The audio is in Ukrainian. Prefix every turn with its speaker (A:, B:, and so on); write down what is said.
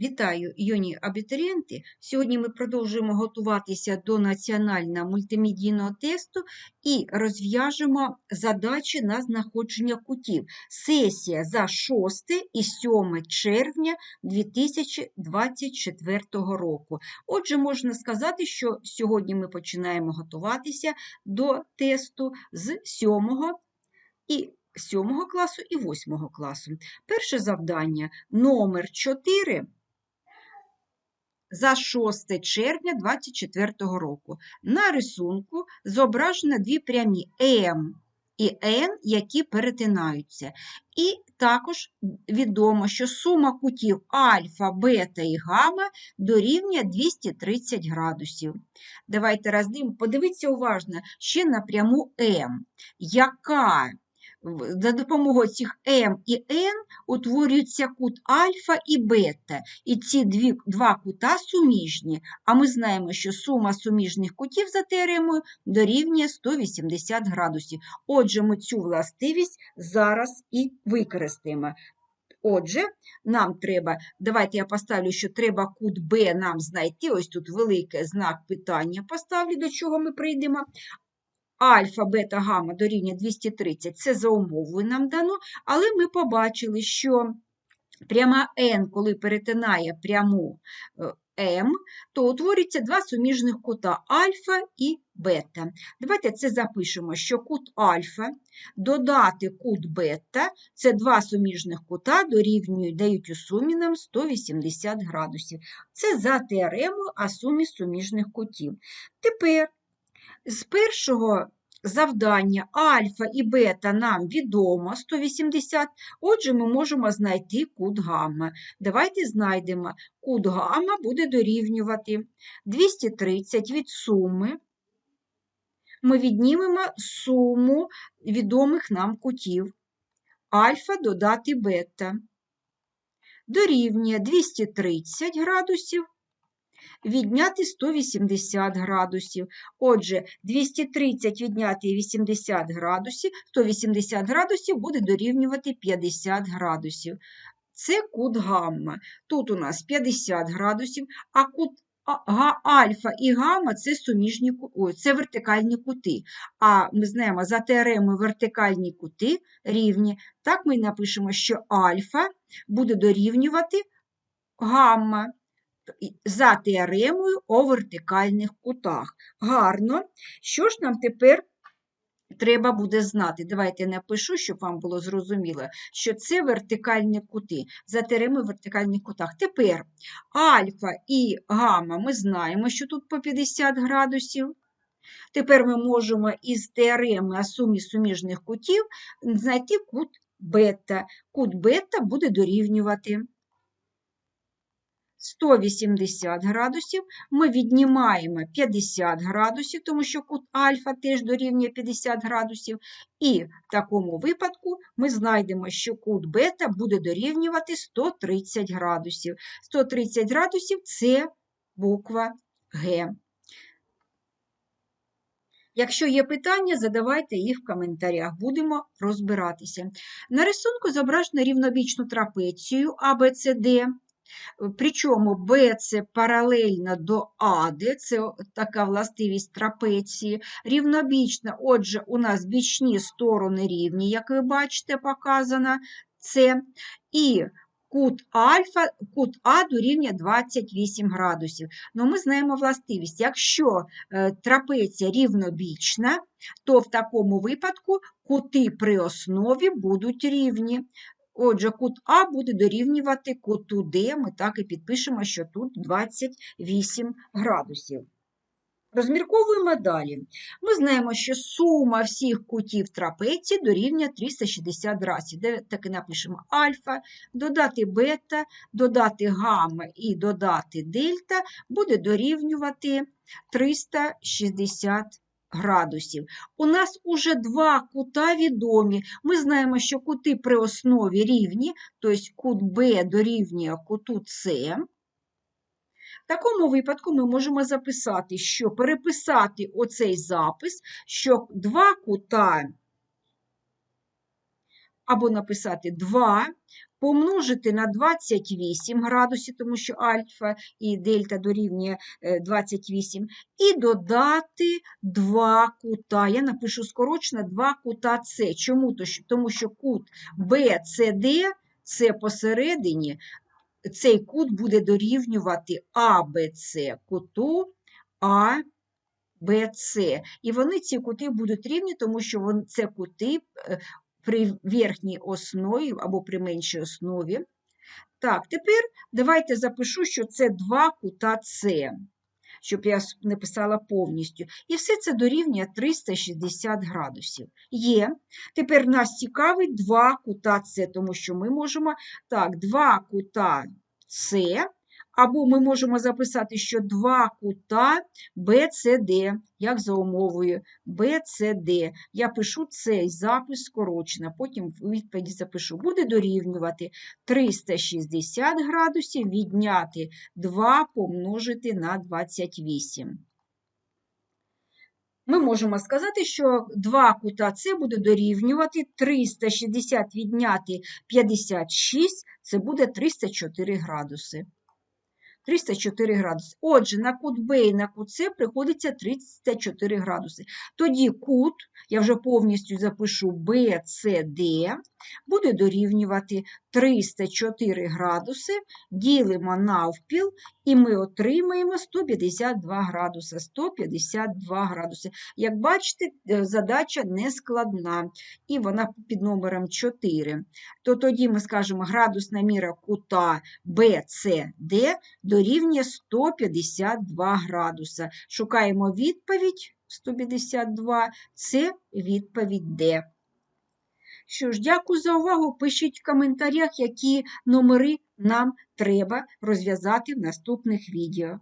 A: Вітаю, юні абітурієнти! Сьогодні ми продовжуємо готуватися до національного мультимедійного тесту і розв'яжемо задачі на знаходження кутів. Сесія за 6 і 7 червня 2024 року. Отже, можна сказати, що сьогодні ми починаємо готуватися до тесту з 7 і 7 класу і 8 класу. Перше завдання номер 4 за 6 червня 2024 року. На рисунку зображено дві прямі М і Н, які перетинаються. І також відомо, що сума кутів альфа, бета і гамма дорівнює 230 градусів. Давайте роздивимо, подивіться уважно ще на пряму М, яка за допомогою цих М і Н утворюється кут альфа і бета, і ці дві, два кута суміжні, а ми знаємо, що сума суміжних кутів за теоремою дорівнює 180 градусів. Отже, ми цю властивість зараз і використаємо. Отже, нам треба, давайте я поставлю, що треба кут Б нам знайти. Ось тут великий знак питання поставлю, до чого ми прийдемо. Альфа, бета, гамма дорівнює 230, це за умовою нам дано, але ми побачили, що пряма n, коли перетинає пряму е, М, то утворюється два суміжних кута альфа і бета. Давайте це запишемо, що кут альфа додати кут бета – це два суміжних кута дорівнюють, дають у сумі нам 180 градусів. Це за теоремою о сумі суміжних кутів. Тепер з першого завдання альфа і бета нам відомо 180, отже, ми можемо знайти кут гамма. Давайте знайдемо. Кут гамма буде дорівнювати 230 від суми. Ми віднімемо суму відомих нам кутів. Альфа додати бета. Дорівнює 230 градусів відняти 180 градусів. Отже, 230 відняти 80 градусів, 180 градусів буде дорівнювати 50 градусів. Це кут гамма. Тут у нас 50 градусів, а кут альфа і гамма це суміжні це вертикальні кути. А ми знаємо, за теоремою вертикальні кути рівні. Так ми напишемо, що альфа буде дорівнювати гамма за теоремою о вертикальних кутах. Гарно. Що ж нам тепер треба буде знати? Давайте напишу, щоб вам було зрозуміло, що це вертикальні кути. За теоремою в вертикальних кутах. Тепер альфа і гамма ми знаємо, що тут по 50 градусів. Тепер ми можемо із теореми о сумі суміжних кутів знайти кут бета. Кут бета буде дорівнювати 180 градусів, ми віднімаємо 50 градусів, тому що кут альфа теж дорівнює 50 градусів, і в такому випадку ми знайдемо, що кут бета буде дорівнювати 130 градусів. 130 градусів – це буква Г. Якщо є питання, задавайте їх в коментарях, будемо розбиратися. На рисунку зображено рівнобічну трапецію ABCD, Причому Б це паралельно до АД, це така властивість трапеції. Рівнобічна, отже, у нас бічні сторони рівні, як ви бачите, показано це. І кут альфа, кут А дорівнює 28 градусів. Ну, ми знаємо властивість. Якщо е, трапеція рівнобічна, то в такому випадку кути при основі будуть рівні. Отже, кут А буде дорівнювати куту Д, ми так і підпишемо, що тут 28 градусів. Розмірковуємо далі. Ми знаємо, що сума всіх кутів трапеції дорівнює 360 градусів. Так і напишемо альфа, додати бета, додати гамма і додати дельта буде дорівнювати 360 градусів. У нас уже два кута відомі. Ми знаємо, що кути при основі рівні, тобто кут Б дорівнює куту С. В такому випадку ми можемо записати, що переписати оцей запис, що два кута, або написати 2 помножити на 28 градусів, тому що альфа і дельта дорівнює е, 28, і додати два кута. Я напишу скорочено два кута С. Чому? Тому що кут BCD – це посередині, цей кут буде дорівнювати АБЦ, куту А. АБЦ. І вони ці кути будуть рівні, тому що це кути е, при верхній основі або при меншій основі. Так, тепер давайте запишу, що це два кута С, щоб я не писала повністю. І все це дорівнює 360 градусів. Є. Тепер нас цікавить два кута С, тому що ми можемо, так, два кута С, або ми можемо записати, що два кута BCD, як за умовою BCD. Я пишу цей запис скорочено, потім відповіді запишу. Буде дорівнювати 360 градусів, відняти 2 помножити на 28. Ми можемо сказати, що 2 кута С буде дорівнювати 360 відняти 56, це буде 304 градуси. 304 градуси. Отже, на кут Б і на кут С приходиться 34 градуси. Тоді кут, я вже повністю запишу BCD, буде дорівнювати 304 градуси, ділимо навпіл, і ми отримаємо 152 градуси. 152 градуси. Як бачите, е, задача не складна, і вона під номером 4. То тоді ми скажемо градусна міра кута BCD дорівнює 152 градуса. Шукаємо відповідь 152, це відповідь Д. Що ж, дякую за увагу. Пишіть в коментарях, які номери нам треба розв'язати в наступних відео.